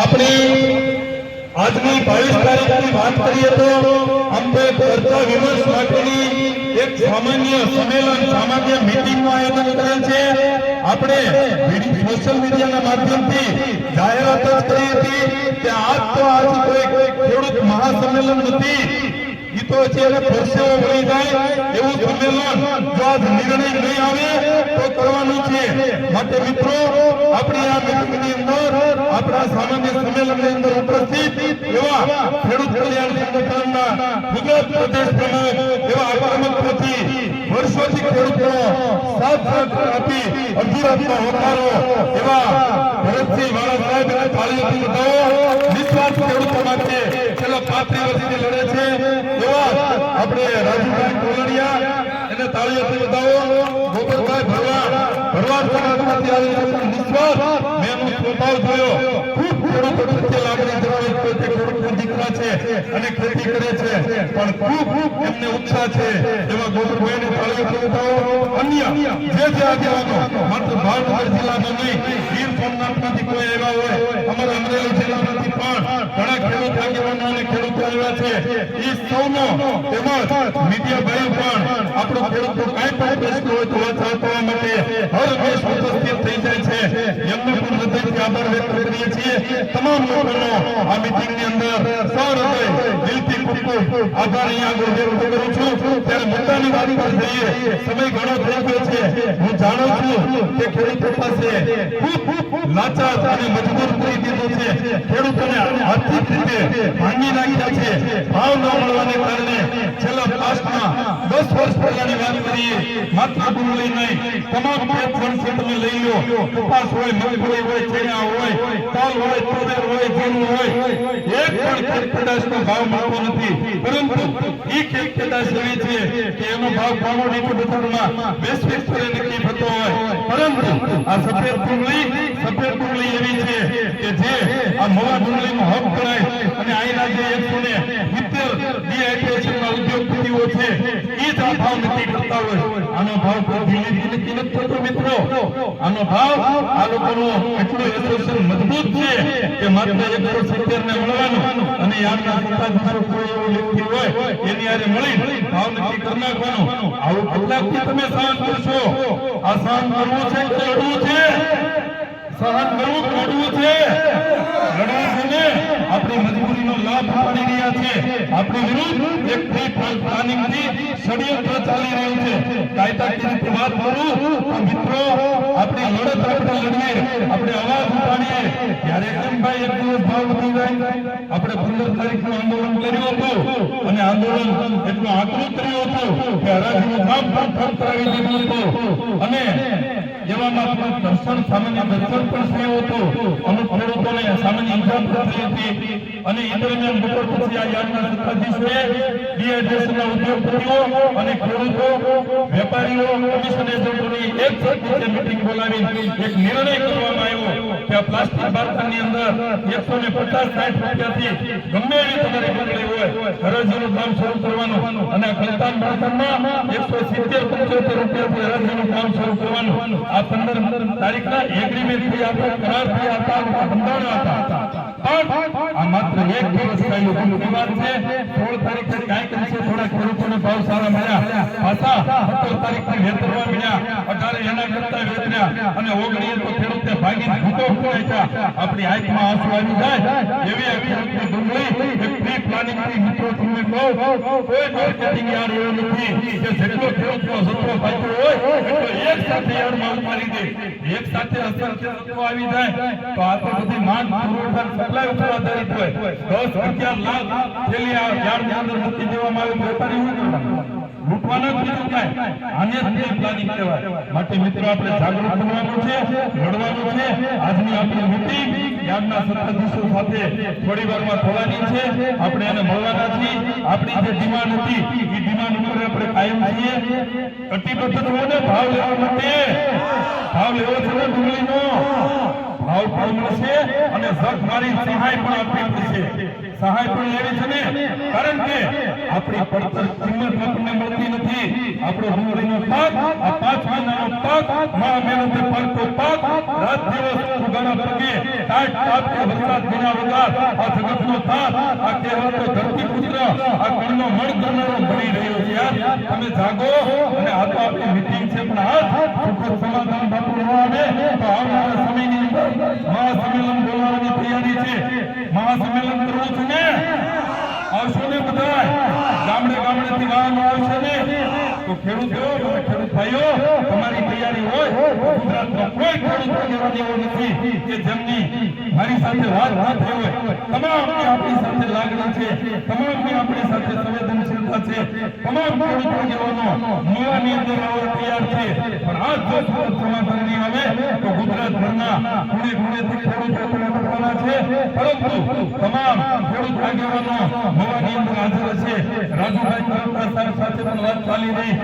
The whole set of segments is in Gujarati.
આપણે આજની બાવીસ તારીખની વાત કરીએ તો એક ચર્ચા વિમર્શ માટેની એક સામાન્ય સંમેલન, સામાન્ય મીટિંગનું આયોજન કરેલ છે. આપણે સોશિયલ મીડિયાના માધ્યમથી જાહેરાત કરી હતી કે આજ તો આજ કોઈ ખેડૂત મહાસંમેલન નથી. ઈ તો છે પરસેવો વળી જાય, એવું સંમેલન જો આજ નિર્ણય નહીં આવે, તો કરવાનું છે. માટે મિત્રો, આપણી આ મિટિંગની અંદર, આપણા સામાન્ય સંમેલનની અંદર ઉપસ્થિત એવા ખેડૂત કલ્યાણ સંગઠનના ગુજરાત પ્રદેશ પ્રમુખ એવા આક્રમકપતિ વર્ષોથી ખેડૂતોનો સાથ સહકાર આપી અડધી રાતનો હોકારો એવા ભરતસિંહ વાળા સાહેબ અને તાળીઓથી બતાવો નિસ્વાર્થ ખેડૂતો માટે છેલ્લા પાંત્રીસ વર્ષથી લડે છે, એવા આપણે રાજુભાઈ કોલડિયા એને તાળીઓથી બતાવો ગોપાલભાઈ ભરવા, ભરવાડ સમાજમાંથી આવેલા નિસ્વાર્થ મેં સ્વભાવ જોયો. ખૂબ ખેડૂતો પ્રત્યે લાગણી ધરાવે છે તે છે અને ખેતી કરે છે. પણ ખૂબ એમને ઉત્સાહ છે. એવા ગોબરભાઈને અન્ય જે જે આગેવાનો, માત્ર નહીં, ગીર સોમનાથમાંથી કોઈ આવ્યા હોય, અમારા અમરેલી જિલ્લામાંથી પણ ખેડૂત ખેડૂતો છે. ખેડૂતો સમય ઘણો થઈ ગયો છે. હું જાણું છું કે ખેડૂતો પાસે લાચાર અને મજબૂર કરી દીધું છે ખેડૂતોને આર્થિક રીતે ભાંગી નાખ્યા છે. ભાવ ન મળવાને કારણે છેલ્લા પાસ્ટમાં દસ વર્ષ પહેલાની વાત કરીએ માત્ર ડુંગળી નહીં તમામ ખેત ફળશે તમે લઈ લો કપાસ હોય મગફળી હોય ચણા હોય તલ હોય તુવેર હોય જીરું હોય પણ ખેત ભાવ મળતો નથી. પરંતુ એ ખેત પેદાશ છે કે એનો ભાવ કોમોડિટી બજારમાં વૈશ્વિક સ્તરે નક્કી થતો હોય. પરંતુ આ સફેદ ડુંગળી સફેદ ડુંગળી એવી છે કે જે આ મોવા ડુંગળીનો હબ ગણાય. અને અહીંના જે એકસો ને ઉદ્યોગપતિઓ છે આ ભાવ નથી કરતા હોય. આનો ભાવ ધીમે ધીમે નથી થતો મિત્રો. આનો ભાવ આ લોકોનો એટલો એસોસિએશન મજબૂત છે કે માત્ર એકસો સિત્તેર ને મળવાનું અને યારના સત્તાધીશો કોઈ એવું વ્યક્તિ હોય, એની હારે મળી ભાવ નક્કી કરી નાખવાનો. આવું કલાકથી તમે સહન કરશો? આ સહન કરવું છે કે લડવું છે? સહન કરવું કે છે. આપણી મજબૂરીનો લાભ ઉપાડી રહ્યા છે. આપણી વિરુદ્ધ એક પ્રી પ્લાનિંગથી ષડયંત્ર ચાલી રહ્યું છે. કાયદાકીય વાત કરું તો મિત્રો, આપણી લડત આપણે લડીએ, આપણે અવાજ ઉપાડીએ. ત્યારે કેમ એક દિવસ ભાવ વધી જાય, આપણે પંદર તારીખનું આંદોલન કર્યું હતું. અને આંદોલન એટલું આકરું કર્યું હતું કે હરાજીનું નામ પણ કરાવી દીધું હતું. અને એવામાં પણ દર્શન સામાન્ય દર્શન પણ થયો હતો. અમુક ખેડૂતોને સામાન્ય ઈજા પણ થઈ હતી. અને એ દરમિયાન બપોર પછી આ યાદના સત્તાધીશોએ ડીએડ્રેસના ઉદ્યોગપતિઓ અને ખેડૂતો, વેપારીઓ કમિશન એજન્ટોની એક સાથે મીટિંગ બોલાવી એક નિર્ણય કરવામાં આવ્યો. કે આ પ્લાસ્ટિક બારખાની અંદર એકસો ને પચાસ સાઠ રૂપિયાથી ગમે એવી તમારી માંગણી હોય, હરાજીનું કામ શરૂ કરવાનું અને આ ખલતાન બારખાનમાં એકસો સિત્તેર, પંચોતેર રૂપિયાથી હરાજીનું કામ શરૂ કરવાનું. આ પંદર તારીખના એગ્રીમેન્ટથી આપણા કરારથી હતા બંધારણ હતા. આ માત્ર એક દિવસ ખોટી વાત છે, સોળ તારીખે કાંઈક અંશે થોડા ખેડૂતોને ભાવ સારા મળ્યા. પાછા સત્તર તારીખે વેતરવા મળ્યા. અઢારે એના કરતા વેતર્યા અને ઓગણીએ તો ખેડૂતે ભાગી ભૂકો આપણી આંખમાં આંસુ આવી જાય. એવી આ ખેડૂતની ડુંગળી એક પ્રી પ્લાનિંગથી મિત્રો તમને કહું. કોઈ માર્કેટિંગ યાર એવો નથી કે જેટલો ખેડૂતનો સત્રો પાક્યો હોય, એટલો એક સાથે યાર માલ મારી દે. એક સાથે અસર આવી જાય, તો આ તો બધી માંગ પુરવઠા સપ્લાય ઉપર આધારિત હોય. દસ અગિયાર લાખ થેલી યાર્ડની અંદર મૂકી દેવામાં આવે, વેપારી શું કરવાનું? લૂંટવાના જ બીજું કાંઈ આને જ પ્લાનિંગ કહેવાય. માટે મિત્રો, આપણે જાગૃત બનવાનું છે, લડવાનું છે. આજની આપણી મીટિંગ યાદના સત્તાધીશો સાથે થોડી વારમાં થવાની છે. આપણે એને મળવાના છીએ. આપણી જે ડિમાન્ડ હતી, એ ડિમાન્ડ ઉપર આપણે કાયમ છીએ. કટિબદ્ધ થવું ભાવ લેવા માટે, ભાવ લેવો છે ડુંગળીનો? ભાવ પણ મળશે અને ઝક મારી સહાય પણ આપવી પડશે. સહાય પણ લેવી છે ને? કારણ કે આપણી પડતર કિંમત આપણને મળતી નથી. આપણો ડુંગળીનો પાક, આ પાંચ મહિનાનો પાક મા મહેનતે પડતો પાક, રાત દિવસ ઉગાડા પગે ટાટ ટાટ કે વરસાદ વિના વગર આ જગતનો તાત આ કહેવાતો ધરતી પુત્ર, આ કણનો મણ કરનારો બની રહ્યો છે યાર. તમે જાગો અને આ તો આપણી મીટિંગ છે, પણ આ સુખદ સમાધાન બાપુ ન આવે તો આવનારા સમયની અંદર મહાસંમેલન બોલાવવાની તૈયારી છે મહાસંમેલન કરવું છે ને આવશો ને બધા ગાવાનું આવશે ને, તો ખેડૂતો ખેડૂત ભાઈઓ, તમારી તૈયારી હોય ગુજરાતનો કોઈ ખેડૂત આગેવાન દેવો નથી કે જેમની મારી સાથે વાત ના થઈ હોય. તમામની આપણી સાથે લાગણી છે તમામની આપણી સાથે સંવેદનશીલતા છે, તમામ ખેડૂત આગેવાનો મળવાની અંદર આવવા તૈયાર છે. પણ આ જો સમાધાન નહીં આવે, તો ગુજરાતભરના ખૂણે ખૂણેથી ખેડૂતો પરંતુ તમામ ખેડૂત આગેવાનો મોવાની અંદર હાજર છે. રાજુભાઈ તરફદાર સાહેબ સાથે પણ વાત ચાલી રહી.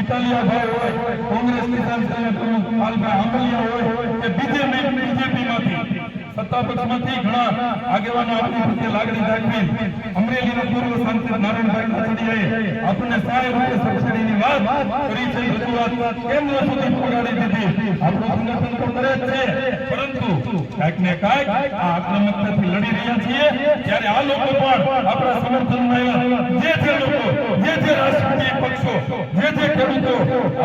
ઇટાલિયાભાઈ હોય, કોંગ્રેસ કિસાન પ્રમુખ પાલભાઈ આંબલિયા હોય કે બીજેપી બીજેપીમાંથી સત્તા પક્ષમાંથી ઘણા આગેવાનો આપણી પ્રત્યે લાગણી દાખવી અમરેલીના પૂર્વ સાંસદ નારાયણભાઈ કાછડિયાએ આપણને સહાય રૂપે સબસિડીની વાત કરી છે રજૂઆત કેન્દ્ર સુધી પહોંચાડી દીધી? આપણું સંગઠન તો કરે જ છે. પરંતુ કાંઈક ને કાંઈક આ આક્રમકતાથી લડી રહ્યા છીએ, ત્યારે આ લોકો પણ આપણા સમર્થનમાં આવ્યા. જે જે લોકો, જે જે રાષ્ટ્રીય પક્ષો, જે જે ખેડૂતો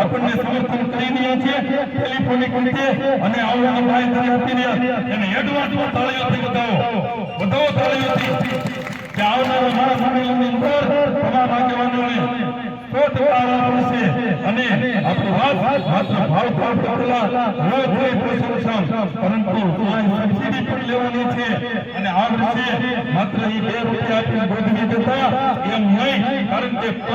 આપણને સમર્થન કરી રહ્યા છે ટેલિફોનિક રીતે અને આવે બાંયધરી આપી રહ્યા એને એડવાન્સમાં તાળીઓથી બતાવો. બતાવો તાળીઓથી. કે આવનારા મહાસંમેલનની અંદર તમામ આગેવાનોને સો ટકા આરામ અને આપણું વાત માત્ર ભાવ ભાવ પતલા રોજ રોજ પ્રશંસા. પરંતુ સબસિડી પણ લેવાની છે. અને આ વર્ષે માત્ર એ બે રૂપિયા આપીને ગોઠવી દેતા, એમ નહીં છે એ આગળ બેઠક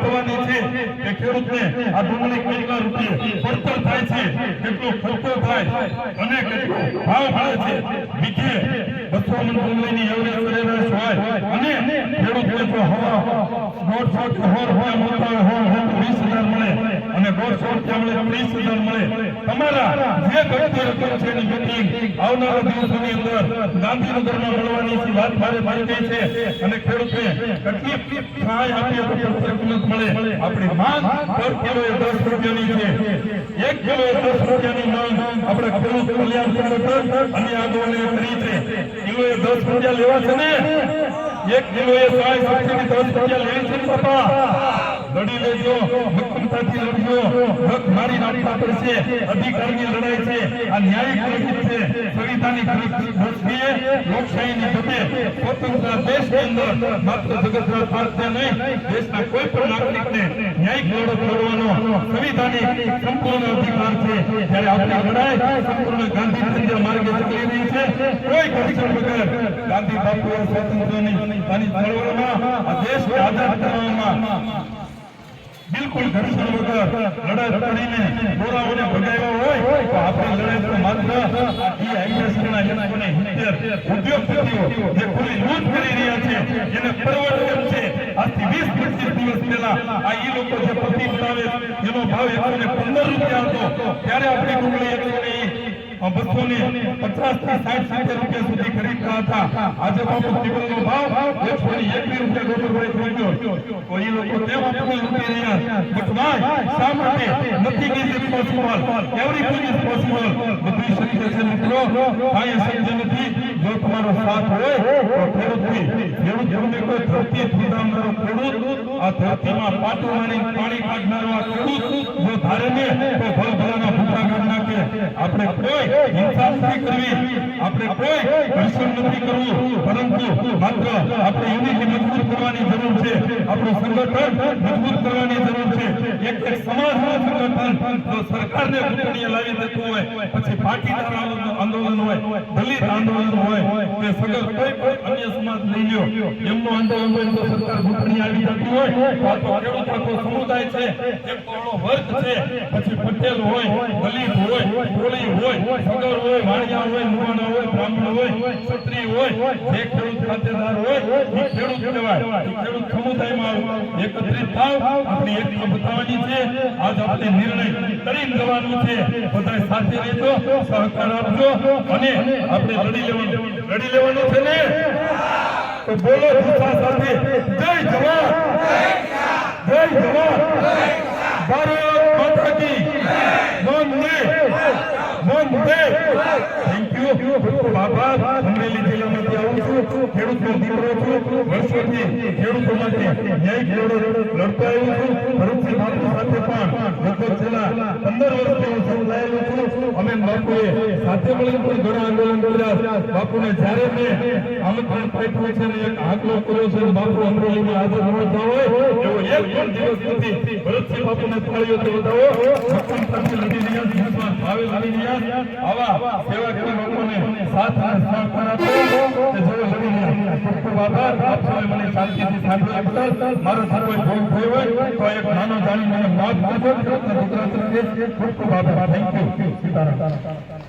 થવાની છે. કે ખેડૂતને આ ડુંગળી કેટલા રૂપિયા પડતર થાય છે, કેટલો ખર્ચો થાય, અને કેટલો ભાવ મળે છે. બીજે મણ ડુંગળીની એવરેજ સરેરાશ હોય અને મળવાની વાત મારે મારી ગઈ છે અને ખેડૂતને કેટલી આપીએ તો પડતર કિંમત મળે. આપણી માંગ દર કિલોએ દસ રૂપિયાની છે. એક કિલોએ દસ રૂપિયાની માંગ આપણે ખેડૂત કલ્યાણ સંગઠન અને આગોને કરી છે. કિલોએ દસ રૂપિયા લેવા છે ને? એક કિલોએ સહાય સબસિડી દસ રૂપિયા લેવી છે લડી લેજો. મક્કમતાથી લડજો. હક મારી નાખવા પડશે. અધિકારની લડાઈ છે. આ ન્યાયિક લડત છે. સંવિધાનિક દ્રષ્ટિએ લોકશાહીની જતે સ્વતંત્ર દેશની અંદર માત્ર જગતરાજ ભારતને નહીં, દેશના કોઈ પણ નાગરિકને ન્યાયિક લડત લડવાનો સંવિધાનિક સંપૂર્ણ અધિકાર છે. જ્યારે આપણી લડાઈ સંપૂર્ણ ગાંધીચંદ્ર માર્ગે ચાલી રહી છે, કોઈ ઘર્ષણ વગર ગાંધી બાપુએ સ્વતંત્રની આની ચળવળમાં આ દેશને આઝાદ કરવામાં બિલકુલ ઘર્ષણ વગર લડાઈ લડીને ગોરાઓને ભગાવ્યા હોય, તો આપણી લડાઈ તો માત્ર ઈ આઈએસના હિતેર ઉદ્યોગપતિઓ જે ખુલ્લી લૂંટ કરી રહ્યા છે, એને પરવડતું છે. આજથી વીસ પચીસ દિવસ પહેલા આ ઈ લોકો જે પતિ બતાવે, એનો ભાવ એકસો પંદર રૂપિયા હતો. ત્યારે આપણી ડુંગળી એકસો ને બસો ને પચાસથી સાઠ સિત્તેર રૂપિયા સુધી ખરીદતા હતા આજે બાપુ ટીબલનો ભાવ એકસો ને એકવીસ રૂપિયા ગોપાલભાઈ થઈ ગયો તો એ લોકો તે આપણને લૂંટી રહ્યા બટ વાય શા માટે નથી is it possible everything is possible બધી શક્ય છે મિત્રો કાંઈ શક્ય નથી તમારો સાથ હોય તો ખેડૂતથી ખેડૂત કોઈ ધરતી સુધારનારો ખેડૂત, આ ધરતીમાં પાટું માની પાણી કાઢનારો આ ખેડૂત, જો ધારે ને, તો ભલ ભલાના ભૂખા કાઢ નાખે. આપણે કોઈ હિંસા નથી કરવી. આપણે કોઈ ઘર્ષણ નથી કરવું. પરંતુ માત્ર આપણે યુનિટી મજબૂત કરવાની જરૂર છે. આપણું સંગઠન મજબૂત કરવાની જરૂર છે. એક એક સમાજનું સંગઠન જો સરકારને ઘૂંટણીએ લાવી દેતું હોય, પછી પાટીદાર આંદોલન હોય, દલિત આંદોલન હોય સગર કોઈ પણ અન્ય સમાજ લઈ લ્યો. એમનું આંદોલન હોય તો સરકાર ઘૂંટણી આવી જતી હોય. તો આ તો ખેડૂત આખો સમુદાય છે એક બહોળો વર્ગ છે, પછી પટેલ હોય, દલિત હોય કોળી હોય, સગર હોય, વાણિયા હોય મુવાણા હોય, બ્રાહ્મણ હોય, ક્ષત્રિય હોય, જે ખેડૂત ખાતેદાર હોય, એ ખેડૂત કહેવાય. ખેડૂત સમુદાયમાં એકત્રિત થાવ, આપણી એકતા બતાવવાની છે. આજ આપણે નિર્ણય કરી લેવાનો છે. બધા સાથે રહેજો, સહકાર આપજો, અને આપણે લડી લેવાનું. લડી લેવાનું છે ને? તો બોલો સાથે. જય જવાન. જય જવાન. ભારત માતા કી વંદે. વંદે થેન્ક પણ એક આંકડો કર્યો છે પણ દિવસ નથી. ભરતસિંહ બાપુને. આવા સેવાકીય લોકોને સાથ અને સહકાર આપો. કે જેઓ લડી ખૂબ ખૂબ આભાર. આપ સૌએ મને શાંતિથી સાંભળ્યા બદલ. મારો જો કોઈ ભૂલ હોય તો એક નાનો જાણી મને માફ કરજો. દીકરા સીતારામ.